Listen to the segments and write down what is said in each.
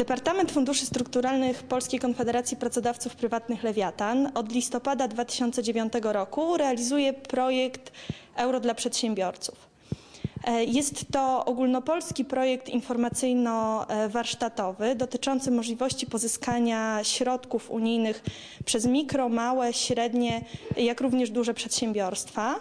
Departament Funduszy Strukturalnych Polskiej Konfederacji Pracodawców Prywatnych Lewiatan od listopada 2009 roku realizuje projekt Euro dla Przedsiębiorców. E, Jest to ogólnopolski projekt informacyjno-warsztatowy dotyczący możliwości pozyskania środków unijnych przez mikro, małe, średnie, jak również duże przedsiębiorstwa.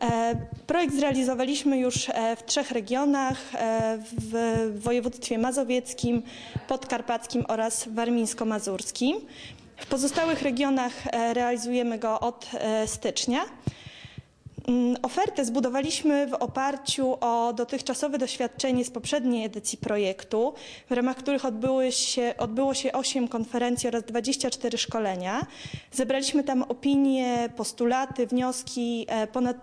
E, Projekt zrealizowaliśmy już e, w trzech regionach, e, w województwie mazowieckim, podkarpackim oraz warmińsko-mazurskim. W pozostałych regionach realizujemy go od stycznia. Mm, Ofertę zbudowaliśmy w oparciu o dotychczasowe doświadczenie z poprzedniej edycji projektu, w ramach których odbyły się, odbyło się 8 konferencji oraz 24 szkolenia. Zebraliśmy tam opinie, postulaty, wnioski ponad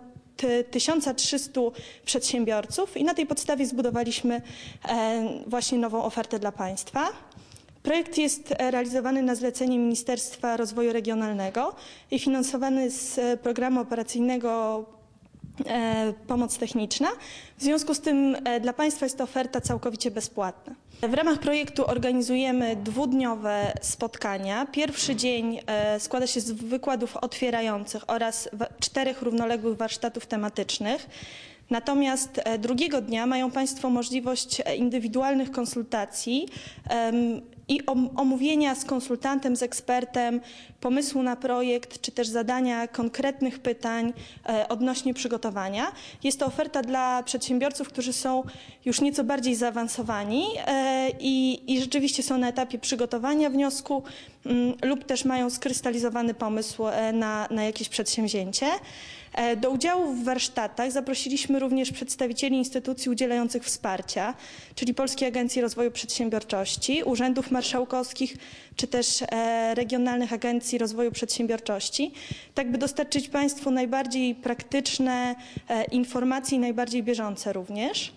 1300 przedsiębiorców i na tej podstawie zbudowaliśmy e, właśnie nową ofertę dla państwa. Projekt jest e, realizowany na zlecenie Ministerstwa Rozwoju Regionalnego i finansowany z e, programu operacyjnego Pomoc Techniczna. W związku z tym dla Państwa jest to oferta całkowicie bezpłatna. W ramach projektu organizujemy dwudniowe spotkania. Pierwszy dzień e, składa się z wykładów otwierających oraz czterech równoległych warsztatów tematycznych. Natomiast e, drugiego dnia mają Państwo możliwość e, indywidualnych konsultacji i om- omówienia z konsultantem, z ekspertem pomysłu na projekt, czy też zadania konkretnych pytań e, odnośnie przygotowania. Jest to oferta dla przedsiębiorców, którzy są już nieco bardziej zaawansowani e, i, i rzeczywiście są na etapie przygotowania wniosku mm, lub też mają skrystalizowany pomysł e, na, na jakieś przedsięwzięcie. Do udziału w warsztatach zaprosiliśmy również przedstawicieli instytucji udzielających wsparcia, czyli Polskiej Agencji Rozwoju Przedsiębiorczości, urzędów marszałkowskich czy też e, regionalnych agencji rozwoju przedsiębiorczości, tak by dostarczyć Państwu najbardziej praktyczne e, informacje i najbardziej bieżące również.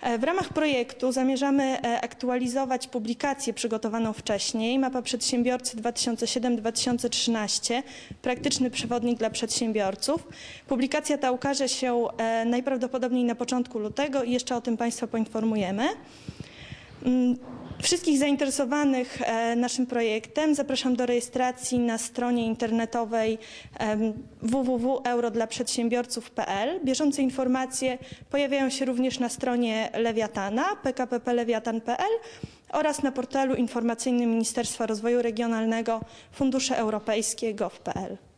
E, W ramach projektu zamierzamy aktualizować publikację przygotowaną wcześniej, mapa przedsiębiorcy 2007-2013, praktyczny przewodnik dla przedsiębiorców. Publikacja ta ukaże się najprawdopodobniej na początku lutego i jeszcze o tym Państwa poinformujemy. Wszystkich zainteresowanych e, naszym projektem zapraszam do rejestracji na stronie internetowej www.eurodlaprzedsiębiorców.pl. Bieżące informacje pojawiają się również na stronie Lewiatana pkpplewiatan.pl oraz na portalu informacyjnym Ministerstwa Rozwoju Regionalnego Fundusze Europejskie gov.pl.